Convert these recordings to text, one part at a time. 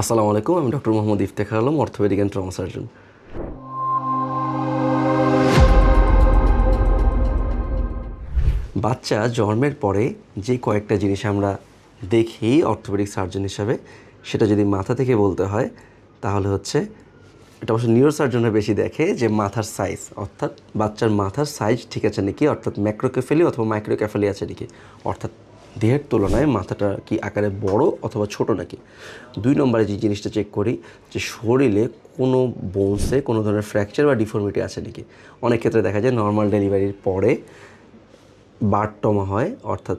আসসালামু আলাইকুম, আমি doctor Mohammad Iftekhar Alam, orthopedic and trauma surgeon. বাচ্চা জন্মের পরে যে কয়েকটা জিনিস আমরা দেখি অর্থোপেডিক সার্জন হিসাবে, সেটা যদি মাথা থেকে বলতে হয়, তাহলে হচ্ছে এটা অবশ্য নিউরো সার্জনরা বেশি দেখে যে মাথার সাইজ অর্থাৎ বাচ্চার মাথার সাইজ ঠিক আছে নাকি, অর্থাৎ ম্যাক্রোকেফেলি অথবা মাইক্রোকেফেলি আছে নাকি, অর্থাৎ দেহের তুলনায় মাথাটা কি আকারে বড় অথবা ছোট নাকি? দুই নম্বরে যে জিনিসটা চেক করি, যে শরীরে কোনো বোনসে কোনো ধরনের ফ্র্যাকচার বা ডিফর্মিটি আছে নাকি? অনেক ক্ষেত্রে দেখা যায় নর্মাল ডেলিভারির পরে বারটমা হয়, অর্থাৎ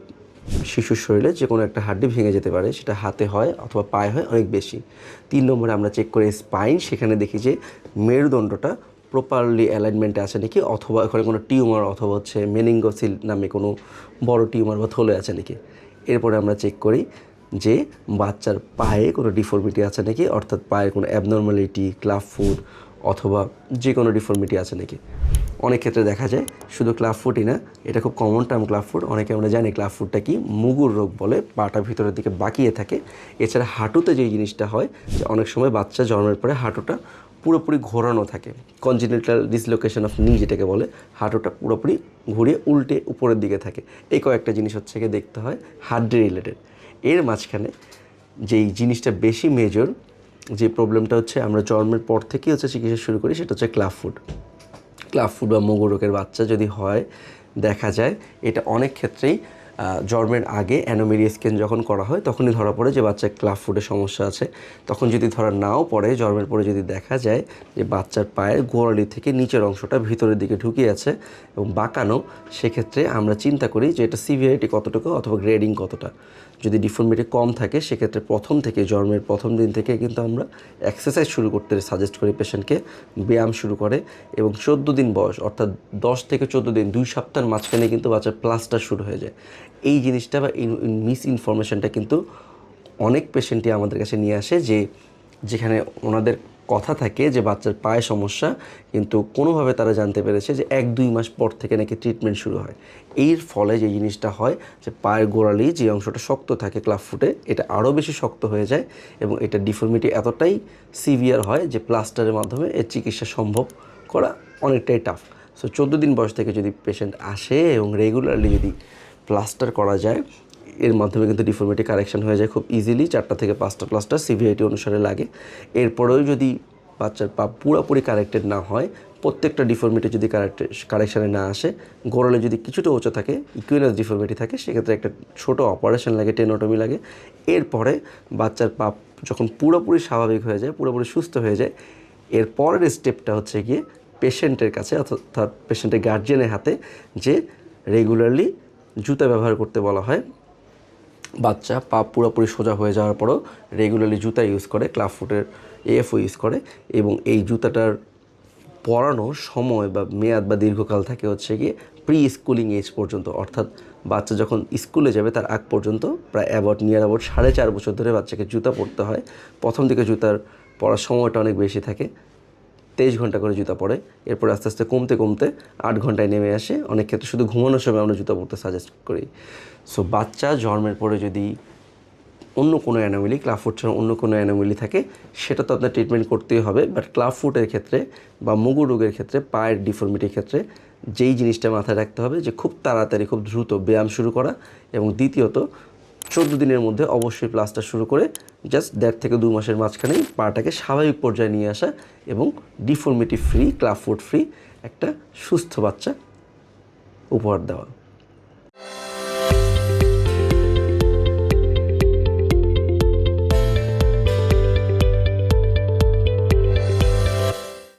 শিশুর শরীরে যে কোনো একটা হাড্ডি ভেঙে যেতে পারে, সেটা হাতে হয় অথবা পায়ে হয় অনেক বেশি। তিন নম্বরে আমরা চেক করি স্পাইন সেখানে দেখি যে মেরুদণ্ডটা প্রপারলি অ্যালাইনমেন্টে আছে নাকি? অথবা ওখানে কোনো টিউমার অথবা হচ্ছে মেনিঙ্গোসিল নামে কোনো বড় টিউমার বা থলে আছে নাকি? এরপরে আমরা চেক করি যে বাচ্চার পায়ে কোনো ডিফর্মিটি আছে নাকি? অর্থাৎ পায়ের কোনো অ্যাবনর্মালিটি ক্লাব ফুড অথবা যে কোনো ডিফর্মিটি আছে নাকি? অনেক ক্ষেত্রে দেখা যায় শুধু ক্লাব ফুটই না, এটা খুব কমন টার্ম ক্লাব ফুট অনেকে আমরা জানি ক্লাব ফুটটা কি মুগুর রোগ বলে, পাটা ভিতরের দিকে বাকিয়ে থাকে। এছাড়া হাঁটুতে যে জিনিসটা হয় যে অনেক সময় বাচ্চা জন্মের পরে হাঁটুটা পুরোপুরি ঘোরানো থাকে। কনজিনেটাল ডিসলোকেশন অফ নি যেটাকে বলে হাঁটুটা পুরোপুরি ঘুরিয়ে উল্টে উপরের দিকে থাকে। এই কয়েকটা জিনিস হচ্ছে গিয়ে দেখতে হয় হার্ডি রিলেটেড এর মাঝখানে যেই জিনিসটা বেশি মেজর যে প্রবলেমটা হচ্ছে আমরা জন্মের পর থেকেই হচ্ছে চিকিৎসা শুরু করি, সেটা হচ্ছে ক্লাব ফুড ক্লাব ফুড বা মগু রোগের বাচ্চা যদি হয়, দেখা যায় এটা অনেক ক্ষেত্রেই জন্মের আগে অ্যানোমেরিয়া স্ক্যান যখন করা হয়, তখনই ধরা পড়ে যে বাচ্চার ক্লাব ফুডের সমস্যা আছে। তখন যদি ধরা নাও পড়ে, জন্মের পরে যদি দেখা যায় যে বাচ্চার পায়ের গোড়ালি থেকে নিচের অংশটা ভিতরের দিকে ঢুকিয়ে আছে এবং বাঁকানো, সেক্ষেত্রে আমরা চিন্তা করি যে এটা সিভিয়ারিটি কতটুকু অথবা গ্রেডিং কতটা। যদি ডিফর্মিটি কম থাকে, সেক্ষেত্রে প্রথম থেকে, জন্মের প্রথম দিন থেকে কিন্তু আমরা এক্সারসাইজ শুরু করতে সাজেস্ট করি পেশেন্টকে। ব্যায়াম শুরু করে এবং চোদ্দ দিন বয়স, অর্থাৎ দশ থেকে চোদ্দ দিন, দুই সপ্তাহের মাঝখানে কিন্তু বাচ্চার প্লাস্টার শুরু হয়ে যায়। এই জিনিসটা বা মিস ইনফরমেশনটা কিন্তু অনেক পেশেন্টই আমাদের কাছে নিয়ে আসে যে যেখানে ওনাদের কথা থাকে যে বাচ্চার পায়ে সমস্যা, কিন্তু কোনোভাবে তারা জানতে পেরেছে যে এক, দুই মাস পর থেকে নাকি ট্রিটমেন্ট শুরু হয়। এর ফলে যে জিনিসটা হয় যে পায়ের গোড়ালি যে অংশটা শক্ত থাকে ক্লাব ফুটে, এটা আরও বেশি শক্ত হয়ে যায় এবং এটা ডিফর্মিটি এতটাই সিভিয়ার হয় যে প্লাস্টারের মাধ্যমে এর চিকিৎসা সম্ভব করা অনেকটাই টাফ সো চোদ্দ দিন বয়স থেকে যদি পেশেন্ট আসে এবং রেগুলারলি যদি প্লাস্টার করা যায়। এর মাধ্যমে কিন্তু ডিফর্মিটি কারেকশন হয়ে যায় খুব ইজিলি চারটা থেকে পাঁচটা প্লাস্টার সিভিআইটি অনুসারে লাগে। এরপরেও যদি বাচ্চার পা পুরোপুরি কারেক্টেড না হয়, প্রত্যেকটা ডিফর্মিটি যদি কারেক্ট কারেকশানে না আসে, গোড়ালে যদি কিছুটা উঁচু থাকে ইকুইনাস ডিফর্মিটি থাকে, সেক্ষেত্রে একটা ছোট অপারেশন লাগে টেনোটমি লাগে। এরপরে বাচ্চার পা যখন পুরোপুরি স্বাভাবিক হয়ে যায়, পুরোপুরি সুস্থ হয়ে যায়, এর পরের স্টেপটা হচ্ছে গিয়ে পেশেন্টের কাছে অর্থাৎ পেশেন্টের গার্জিয়ানের হাতে যে রেগুলারলি জুতা ব্যবহার করতে বলা হয়। বাচ্চা পা পুরোপুরি সোজা হয়ে যাওয়ার পরও রেগুলারলি জুতা ইউজ করে, ক্লাব ফুটের এএফও ইউজ করে এবং এই জুতাটার পরানোর সময় বা মেয়াদ বা দীর্ঘকাল থাকে হচ্ছে গিয়ে প্রি স্কুলিং এজ পর্যন্ত। অর্থাৎ বাচ্চা যখন স্কুলে যাবে তার আগ পর্যন্ত প্রায় অ্যাবাউট নিয়ার অ্যাবাউট সাড়ে চার বছর ধরে বাচ্চাকে জুতা পরতে হয়। প্রথম দিকে জুতার পরার সময়টা অনেক বেশি থাকে। তেইশ ঘণ্টা করে জুতা পরে। এরপর আস্তে আস্তে কমতে কমতে আট ঘন্টায় নেমে আসে। অনেক ক্ষেত্রে শুধু ঘুমানোর সময় আমরা জুতা পরতে সাজেস্ট করি। সো বাচ্চা জন্মের পরে যদি অন্য কোনো অ্যানোমিলি ক্লাব ফুট ছাড়া অন্য কোনো অ্যানোমিলি থাকে, সেটা তো আপনার ট্রিটমেন্ট করতেই হবে। বাট ক্লাব ফুটের ক্ষেত্রে বা মুগু রোগের ক্ষেত্রে, পায়ের ডিফর্মিটির ক্ষেত্রে যেই জিনিসটা মাথায় রাখতে হবে যে খুব তাড়াতাড়ি, খুব দ্রুত ব্যায়াম শুরু করা। এবং দ্বিতীয়ত চোদ্দ দিনের মধ্যে অবশ্যই প্লাসটা শুরু করে জাস্ট দেড় থেকে দু মাসের মাঝখানেই পাটাকে স্বাভাবিক পর্যায়ে নিয়ে আসা এবং ডিফর্মিটি ফ্রি ক্লাফুড ফ্রি একটা সুস্থ বাচ্চা উপহার দেওয়া।